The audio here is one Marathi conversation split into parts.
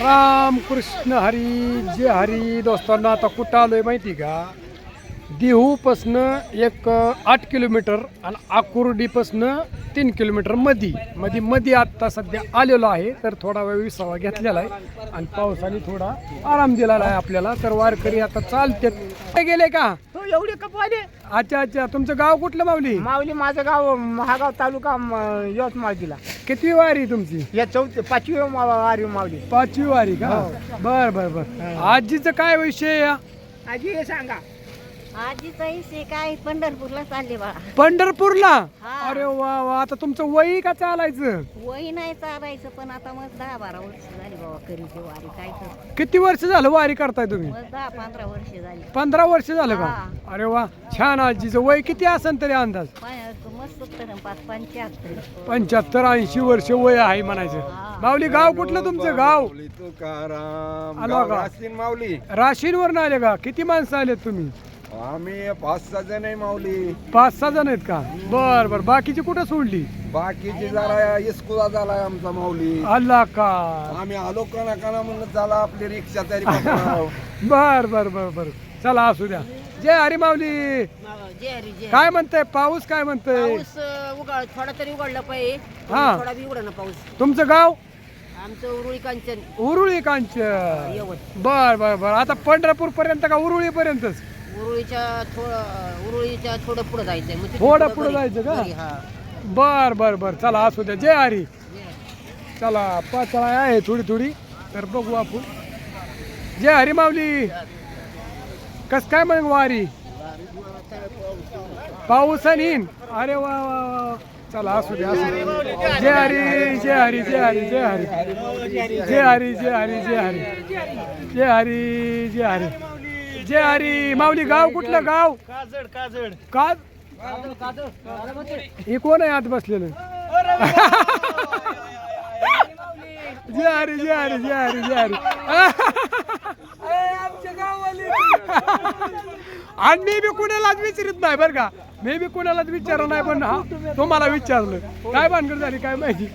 रामकृष्ण हरी जे हरी दोस्तांना आता कुठं आलोय माहिती का? देहूपासनं एक आठ किलोमीटर आणि आकुर्डीपासनं तीन किलोमीटर मधी. मधी मध्ये आत्ता सध्या आलेलो आहे तर थोडा वेळ विसावा घेतलेला आहे. आणि पावसाने थोडा आराम दिलेला आहे आपल्याला. तर वारकरी आता चालते गेले का? हो एवढे कपवाले अच्छा अच्छा. तुमचं गाव कुठलं माऊली? माऊली माझं गाव महागाव तालुका यवतमाळ जिल्हा कितवी वारी तुमची? या चौथी पाचवी वारी माऊली. पाचवी वारी का. बर बर बर. आजीचं काय विषय आजी हे सांगा. आजीचा हिस्से काय पंढरपूरला चालले बाळा. पंढरपूरला? हा. अरे वा वा आता तुमचं वय का चालायचं? वही नाही चालायचं पण आता मग दहा बारा वर्ष झाली बाबा करीची वारी काय किती वर्ष झालं वारी करताय तुम्ही? मग दहा पंधरा वर्ष झाली. पंधरा वर्ष झालं का? हा. अरे वा छान आजीचं वय किती असेल तरी अंदाज? पा- मस्त तर पाच पंच्याहत्तर. पंच्याहत्तर ऐंशी वर्ष वय आहे म्हणायचं. हा. माऊली गाव कुठलं तुमचं? गाव? माऊली तुकाराम. आलो गाव का? राशीन माऊली. राशीनवर आले का? किती माणसं आलेत तुम्ही? आम्ही पाच सहा जण आहे माऊली. पाच सहा जण आहेत का? बर बर. बाकीची कुठं सोडली? बाकीची जरा इस्कुला झालाय आमचा माऊली. अल्ला का? आम्ही आलो कना कना म्हणून झाला आपली रिक्षा तरी पकडाव. बर बर बर बर. चला असू द्या. जय हरी माऊली. जे हरी जे काय म्हणतंय? पाऊस काय म्हणतंय? पाऊस अं, उघड थोडा तरी उघडला पाहिजे. हा. थोडा बी उघडा ना पाऊस. तुमचं गाव? आमचं उरुळी कांचन. उरुळी कांच यवत. बर बर बर. आता पंढरपूर पर्यंत का उरुळी पर्यंतच उरुळीच्या थोडं उरुळीच्या थोडं पुढे तिथून थोडं पुढं जायचं का? हा. बर बर बर. चला असू द्या. जय हरी. चला पाचळा आहे थोडी थोडी. तर बघू आपण. जय हरी माऊली. कस काय मग वारी? पाऊस आणि इन? अरे वा वा वा. चला असू द्या असू द्या. जय हरी जय हरी जय हरी जय हरी. जय हरी जय हरी जय हरी. जय हरी जय हरी. जय हरी माऊली गाव कुठलं गाव? काजड काजड. का? हे कोण आहे आत बसलेलं? जय हरी जय हरी जय हरी जय हरी आणि मी बी कुणालाच विचारित नाही बरं का. मी बी कुणालाच विचारलं नाही पण हा तुम्हाला विचारलं. काय भानगड झाली काय माहिती?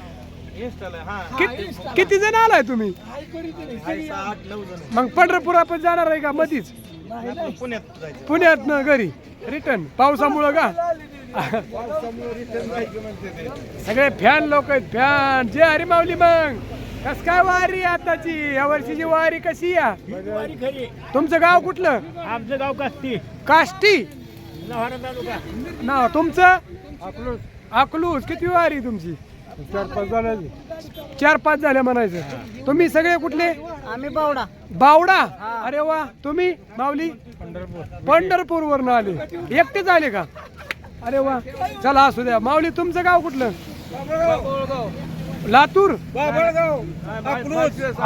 किती किती जण आलाय तुम्ही? मग पंढरपूर आपण जाणार आहे का मधीच? पुण्यात ना घरी. रिटर्न पावसामुळं का? सगळे फॅन लोक आहेत. फॅन जे हरी माऊली मग. कस काय वारी आताची? या वर्षीची वारी कशी या? तुमचं गाव कुठलं? आमचं गाव कास्ती काष्टी? लोहारा तालुका. नाव तुमचं? अकलूज. किती वारी तुमची? चार पाच जणांनी चार पाच झाले म्हणायचं. तुम्ही सगळे कुठले? आम्ही बावडा. बावडा? अरे वा. तुम्ही? माऊली? पंढरपूर वरून आले. एकटेच आले का? अरे वा. चला असू द्या. माऊली तुमचं गाव कुठलं? लातूर?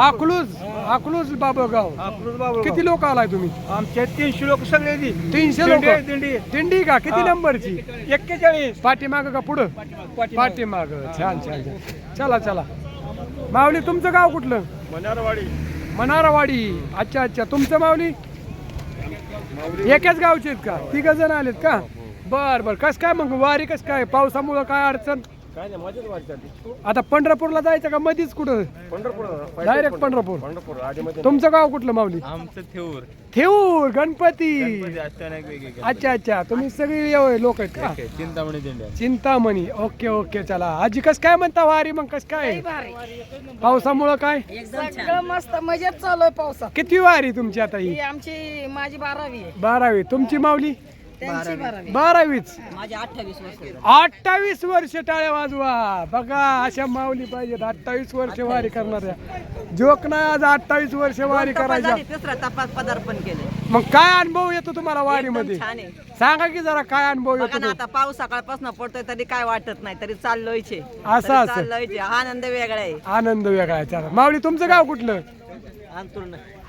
अकलूज अकलूज बाबगाव किती लोक आलाय तुम्ही? आमच्या तीनशे लोक सगळे दी. तीनशे लोक? दिंडी, का? किती नंबरची? एक्केचाळीस. पाठीमाग का पुढं? पाठीमाग. छान छान छान. चला चला. माऊली तुमचं गाव कुठलं? मनारवाडी. मनारावाडी. अच्छा अच्छा. तुमचं माऊली? एकाच गावचे आहेत का? तिघ जण आलेत का? बर बर. कस काय मग? वारी कस काय? पावसामुळं काय अडचण? काय नाही मजाच वाट चालली आता पंढरपूरला जायचं का मधीच कुठं? पंढरपूर डायरेक्ट पंढरपूर. तुमचं गाव कुठलं माऊली? आमचं थेऊर. ठेवूर गणपती. अचानक अच्छा अच्छा. तुम्ही सगळी लोक आहेत का? चिंतामणी दिंड्या. चिंतामणी. ओके ओके चला. आजी कस काय म्हणता वारी मग? कस काय? पावसामुळं काय? सगळं मस्त मजेत चालू आहे पावसात. किती वारी तुमची आता ही? ही आमची माझी बारावी आहे. बारावी. तुमची माऊली? बारावीच? माझे अठ्ठावीस वर्ष अठ्ठावीस वर्ष टाळ्या वाजवा. बघा अशा माऊली पाहिजेत. अठ्ठावीस वर्ष वारी करणाऱ्या जोक नाही आज अठ्ठावीस वर्ष वारी करायच्या तपास पदार्पण केले. मग काय अनुभव येतो तुम्हाला वारीमध्ये? छान आहे. सांगा की जरा काय अनुभव बघा येतो ना? आता पाऊस सकाळपासून पडतोय तरी काय वाटत नाही तरी चाललोयचे असं असं. चाललोयचे आनंद वेगळा आहे. आनंद वेगळा आहे. चला. माऊली तुमचं गाव कुठलं?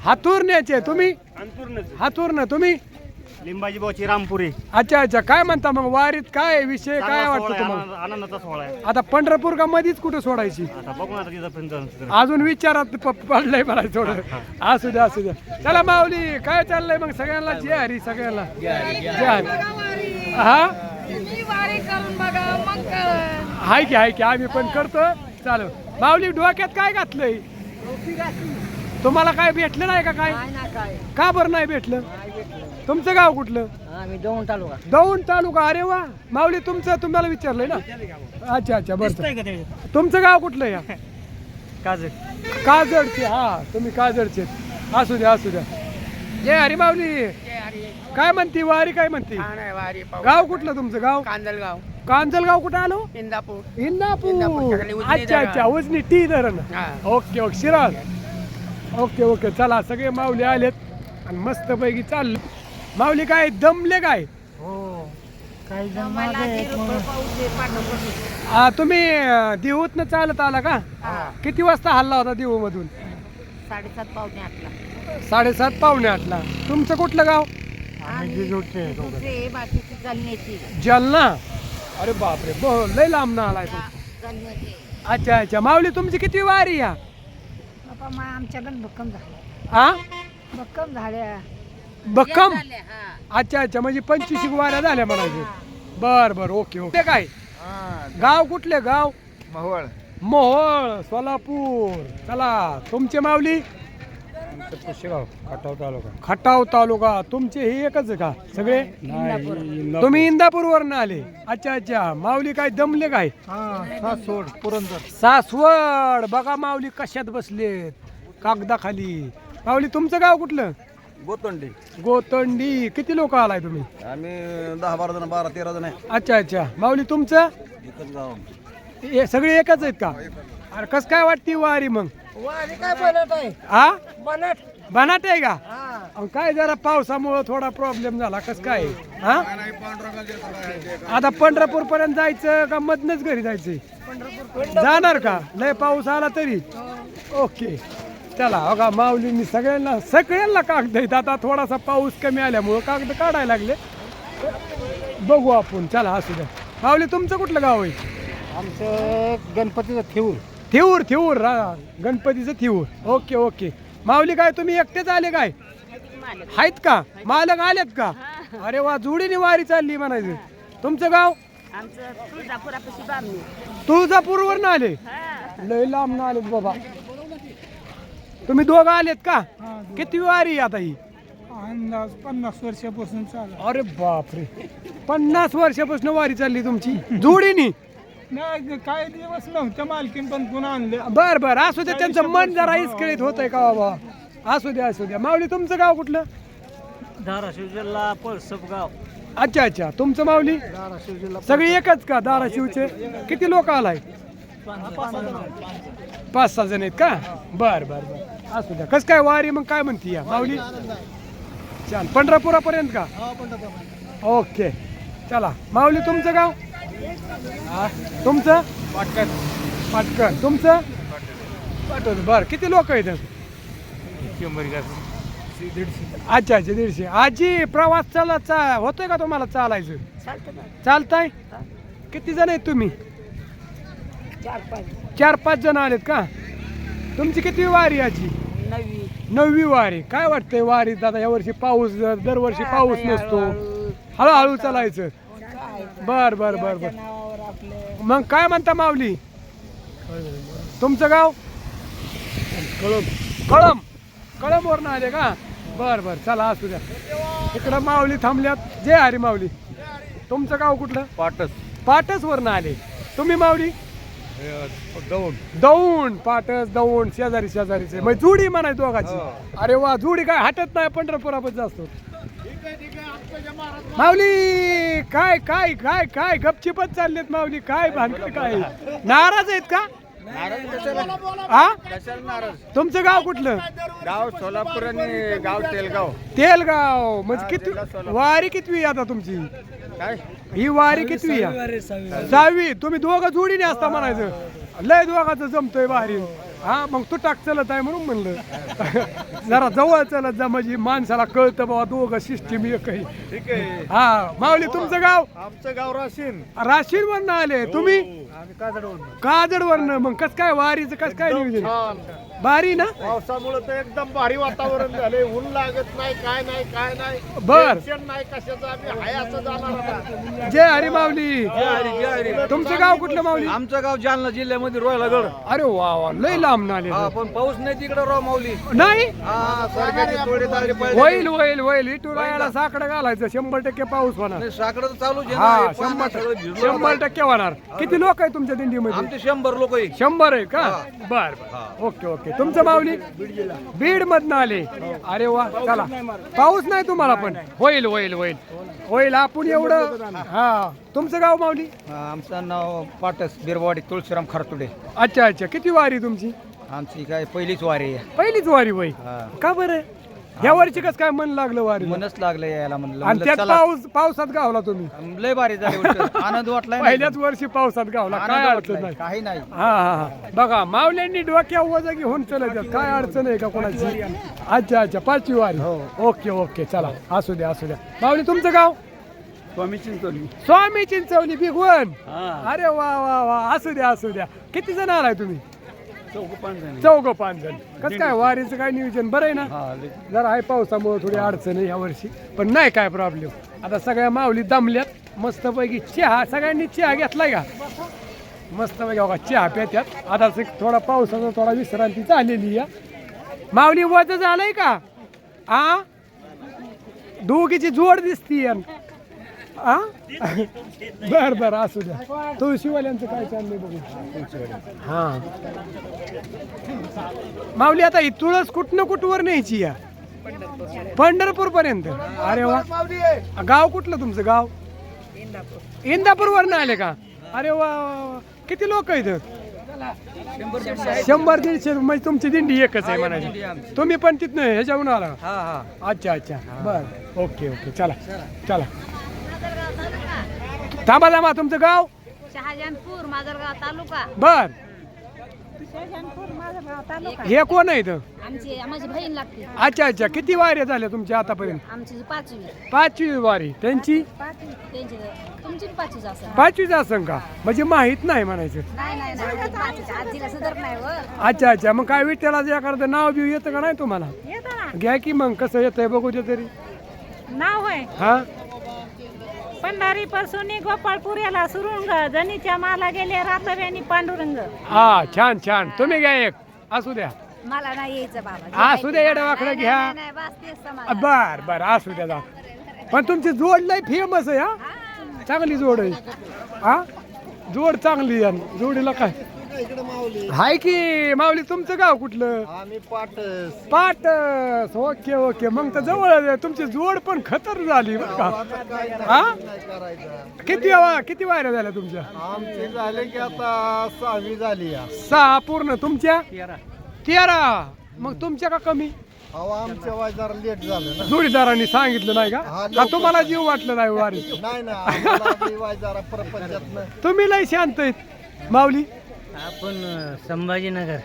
हातूरण्याचे तुम्ही? हातूरनं. तुम्ही? लिंबाजी भाऊची रामपुरी. अच्छा अच्छा. काय म्हणता मग? वारीत काय विषय काय वाटतं तुम्हाला? आनंदाचा सोहळा आहे. आता पंढरपूर का मधीच कुठं सोडायची? आता बघू ना आता तिथं अजून विचारात प- पडलंय मला थोडं. असू द्या असू द्या. चला माऊली काय चाललंय मग सगळ्यांना? जय हरी सगळ्यांना. हरी हा? तुम्ही वारी करून बघा मग कळेल. हाय की हाय की. आम्ही पण करतो. चालू माऊली डोक्यात काय घातलंय? तुम्हाला काय भेटलं नाही का काय? का बरं नाही भेटलं. तुमचं गाव कुठलं? आम्ही दोन तालुका. दौंड तालुका. अरे वा. माऊली तुमचं तुम्हाला विचारलंय ना? अच्छा अच्छा बरं. तुमचं गाव कुठलं या? काजळ. काजडचे हा तुम्ही काजडचे असू द्या असू द्या. जय हरी माऊली. काय म्हणती वारी काय म्हणती? वारी गाव कुठलं तुमचं गाव? कांदलगाव कांजलगाव कुठं आलो? इंदापूर. इंदापूर. अच्छा. अच्छा उजनी टी धरण. Okay okay Shiraj okay okay चला सगळे माऊली आलेत. आणि मस्त पैकी चाललं. माऊली काय दमले काय? हो काही जण मला मागे ते आहेत रुपये म्हणून. पाऊस आहे, पाठवतो. आ, तुम्ही देहूतनं चालत आला का? किती वाजता हल्ला होता देहू मधून साडेसात पावणे आठला. साडेसात पावणे आठला. तुमचं कुठलं गाव? आम्ही जिजूरचे आहे दोघं. तुझे बाकीची जालन्याची. जालना? अरे बापरे ब लय लांब ना आलाय तू. अच्छा अच्छा. माऊली तुमची किती वारी या बाबा मा आमच्याकडे भक्कम झाले हा भक्कम झाल्या. झाल्या, हा. अच्छा अच्छा म्हणजे पंचवीस वाऱ्या झाल्या म्हणायचे. बर बर ओके ओके. काय? गाव कुठले गाव? महोळ. मोहोळ सोलापूर. चला तुमचे माऊली? खटाव तालुका. तुमचे हे एकच आहे का सगळे? तुम्ही इंदापूर. वरनं आले. अच्छा अच्छा. माऊली काय दमले काय? हा सासवड पुरंदर. सासवड. बघा माऊली कशात बसलेत. कागदाखाली. माऊली तुमचं गाव कुठलं? गोतंडी. गोतंडी. किती लोक आलाय तुम्ही? आम्ही दहा बारा जण बारा तेरा जण आहे. अच्छा अच्छा. माऊली तुमचं? एकच गाव हे सगळे एकच आहेत का? अरे कस काय वाटते वारी मग? वारी काय बनत आहे? हा बनत. बनाट आहे का? अहो, काय जरा पावसामुळं थोडा प्रॉब्लेम झाला कस काय? हा? आता पंढरपूर पर्यंत जायचं का मधनच घरी जायचंय जाणार का? लय पाऊस आला तरी? ओके. चला हो का माऊलींनी सगळ्यांना सगळ्यांना कागद आहेत आता थोडासा पाऊस कमी आल्यामुळं कागद काढायला लागले. बघू आपण चला असू द्या. माऊली तुमचं कुठलं गाव आहे? आमचं गणपतीचं ठेवून थिऊर थिऊर रा- गणपतीचं थिऊर. Okay okay. माऊली काय तुम्ही एकटेच आले काय? आहेत का? मालक आलेत का? अरे वा जोडीने वारी चालली म्हणायचं. तुमचं गाव? आमचं तुळजापुरापाशी बामणी. तुळजापूरवर ना आले लय लांब ना आलेत बाबा. तुम्ही दोघं आलेत का? किती वारी आता ही? अंदाज पन्नास वर्षापासून चालू अरे बापरे. पन्नास वर्षापासून वारी चालली तुमची. जोडीनी? नाही काही दिवस नव्हत्या मालकीन पण पुन्हा आणले? बर बर. असू दे त्यांचं मन जरा इसकळीत होत आहे का बाबा? असू द्या असू द्या माऊली तुमचं गाव कुठलं? धाराशिव जिल्हा पळसप गाव. अच्छा अच्छा. तुमचं माऊली? धाराशिव जिल्हा सगळी एकच का? धाराशिवचे. किती लोक आलाय? पाच सहा जण आहेत का? बर बर बर. असू द्या. कस काय वारी मग काय म्हणती या? माऊली? छान. पंढरपुरापर्यंत का? ओके. चला. माऊली तुमचं गाव? तुमचं? पाटकर. पाटकर तुमचं? पाटकर. बर. किती लोक आहेत अच्छा अच्छा. दीडशे. आजी प्रवास चालत चा होतोय का तुम्हाला चालायचं? चालताय किती जण आहेत तुम्ही? चार पाच. चार पाच जण आलेत का? तुमची किती वारी आजी? नवी नववी वारी. काय वाटतंय वारीत आता यावर्षी पाऊस जर- दरवर्षी पाऊस नसतो. हळूहळू चालायचं. बर बर बर बर. मग काय म्हणता माऊली? तुमचं गाव? कळम कळम कळम वरनं आले का? बर बर चला असू द्या. इकडं माऊली थांबल्यात. जय हरी माऊली. तुमचं गाव कुठलं? पाटस. पाटस वरनं आले. तुम्ही माऊली? दौंड. पाटस दौंड शेजारी शेजारीचे. मग जुडी म्हणाय दोघाची. अरे वा जुडी काय हटत नाही पंढरपुरापत असतो माऊली काय काय काय काय गपचिपच चाललेत माऊली. काय भानगड काय? नाराज आहेत का? हा? तुमचं गाव कुठलं? गाव सोलापूर आणि गाव तेलगाव. तेलगाव. म्हणजे किती वारी कितवी आता तुमची? काय? ही वारी आहे? सहावी तुम्ही दोघं जोडीने असता म्हणायचं. लय दोघाचं जमतोय वारी. हा मग तू टाक चलत आहे म्हणून म्हणलं. जरा जवळ चलत जा म्हणजे माणसाला कळतं बाबा दोघं सिस्टीम एक आहे. ठीक आहे. हा माऊली तुमचं गाव? आमचं गाव राशीन. राशीर वरनं आले. तुम्ही? काजडवरून. काजड वरनं मग कस काय वारीचं कस काय नियोजन? भारी ना? पावसामुळे तर एकदम भारी वातावरण झाले ऊन लागत नाही काय नाही काय नाही. बर. टेन्शन नाही कशाचं आम्ही हाय असं जाणार आता. जय हरी माऊली. तुमचं गाव कुठलं माऊली? आमचं गाव जालना जिल्ह्यामध्ये रोयलागड. अरे वा वा. लय लांब नाले हा पण पाऊस नाही तिकडे राव माऊली. नाही? हा सरकारची थोडे तारे होईल होईल होईल. इटून यायला साकडं घालायचं. शंभर टक्के पाऊस होणार. नाही, साकडं तर हा. हे शंभर भिजलं शंभर. टक्के होणार. किती लोक आहे तुमच्या दिंडीमध्ये? आमचे शंभर लोक आहे. शंभर आहे का. बर बर. Okay okay. तुमचं माऊली बीड मधनं आले. अरे वा चला. पाऊस नाही तुम्हाला पण? होईल होईल होईल. होईल आपण एवढं हा. तुमचं गाव माऊली आमचं नाव पाटस बिरवाडी तुळशीराम खरतुडे. अच्छा अच्छा. किती वारी तुमची? आमची काय पहिलीच वारी आहे. पहिलीच वारी वय. का बरं? या वर्षी कसं काय मन लागलं वारी मनच लागलं यायला म्हणलं. आणि म्हणलं त्यात चला. पाऊस पावसात गावला तुम्ही. लय भारी झाली. आनंद वाटलाय ना पहिल्याच वर्षी पावसात गावला. काय अडचण वाटलाय. नाही. काही नाही. हा हा हा. बघा मावल्यांनी डोक्या वजा घेऊन चलत. काय अडचण आहे का कोणाची? अच्छा अच्छा. पाचवी वारी. Okay okay. चला. असू द्या असू द्या. माऊली तुमचं गाव? स्वामी चिंचोली. स्वामी चिंचवली बिग वन अरे वा वा वा. असू द्या असू द्या. किती जण आलाय तुम्ही? चौघ पाच जण कसं काय वारीचं काय नियोजन? बरं आहे ना? जरा आहे पावसामुळे थोडी अडचण आहे या वर्षी पण नाही काय प्रॉब्लेम आता सगळ्या माऊली दमल्यात. मस्तपैकी चहा सगळ्यांनी चहा घेतलाय का? मस्तपैकी बघा चहा प्यात्यात. आता थोडा पावसाचा थोडा विश्रांती झालेली आहे. माऊली वज झालंय का? आ? दोघीची जोड दिसती आ? बर बर असू द्या. तुळशीवाल्यांचं काय चाललंय बघू. हा. माऊली आता ही तुळस कुठनं कुठवर न्यायची या? पंढरपूर पर्यंत अरे वा. गाव कुठलं तुमचं गाव? इंदापूर वर आले का? अरे वा. किती लोक आहेत? शंभर दीडशे म्हणजे तुमची दिंडी एकच आहे म्हणायची. तुम्ही पण तिथनं ह्याच्याहून आला? अच्छा अच्छा. बर. Okay okay. चला. चला. थांबा थांबा तुमचं गाव? शहाजहानपूर माजलगाव तालुका. बर. हे कोण आहे इथं? आमची माझी बहीण लागते. अच्छा अच्छा. किती वाऱ्या झाल्या तुमच्या आतापर्यंत? आमची पाचवी. पाचवी वारी. त्यांची? त्यांची तुमची पाचवीच असं. का? म्हणजे माहीत नाही म्हणायचं. नाही नाही नाही. पाचवीच. आजीला सुधार नाही वर अच्छा अच्छा. मग काय विठ्ठलाचं एखादं नाव बिव येतं का नाही तुम्हाला? घ्या की मग. कसं येतंय बघू दे तरी. नाव आहे हा? पंढारी पासून गोपाळपूर याला सुरुंग जनीच्या माला गेले रातव्यानी पांडुरंग. हा छान छान. तुम्ही घ्या एक. असू द्या. मला नाही यायचं बाबा. असू द्या वाकडं घ्या. नाही, नाही, बस तेच समाधान. बर बर असू द्या जा पण तुमची जोड लय फेमस आहे हा. चांगली जोड आहे. हा? जोड चांगली आहे. जोडीला काय? हाय की माऊली तुमचं गाव कुठलं? आम्ही पाटस. पाटस. Okay okay. मग तर जवळ आहे. तुमची जोड पण खतर झाली बरं का. हा? किती वा- किती वायऱ्या झाल्या तुमच्या? आमचे झाले की आता सहावी झाली या. सहा पूर्ण. तुमच्या? तेरा. मग तुमच्या का कमी? अहो आमच्या वाय जरा लेट झालं ना. जोडीदारांनी सांगितलं नाही का? हा, तुम्हाला जीव वाटलं नाही वारी नाही ना आम्हाला बी वाय जरा प्रपंचात तुम्ही लय शांत आहेत माऊली. आपण संभाजीनगर.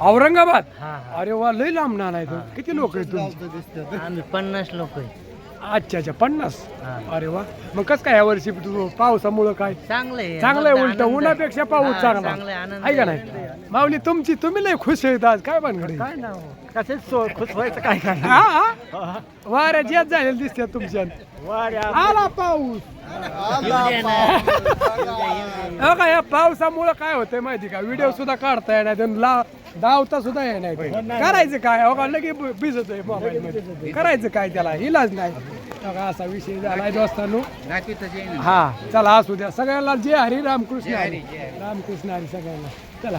औरंगाबाद? हा अरे वा लय लांब नाला आहे तो. किती लोक आहेत आम्ही पन्नास लोक आहे. अच्छा अच्छा पन्नास? हा. अरे वा. मग कसं काय या वर्षी तू पावसामुळं काय? चांगलं आहे. चांगलं आहे आनंद- उलट. उन्हापेक्षा पाऊस हा, चांगला. चांगलं आहे, आनंद आहे का. नाही? माऊली तुमची तुम्ही लय खुश आहेत आज. काय काय ना कसेच खुश व्हायचं काय काय हा हा. वाऱ्या जेत झालेल्या दिसतात तुमच्या. आला पाऊस. अ का या पावसामुळं काय होतंय माहिती का? व्हिडिओ सुद्धा काढता येणार आणि ला धावता सुद्धा येणार करायचं काय? हो का लगे भिजत आहे मोबाईल मध्ये? करायचं काय त्याला? इलाज नाही. हो का असा विषय झालाय दोस्तांनो. हा चला असू द्या. सगळ्यांना जे हरी रामकृष्ण हरी. रामकृष्ण हरी सगळ्यांना. चला.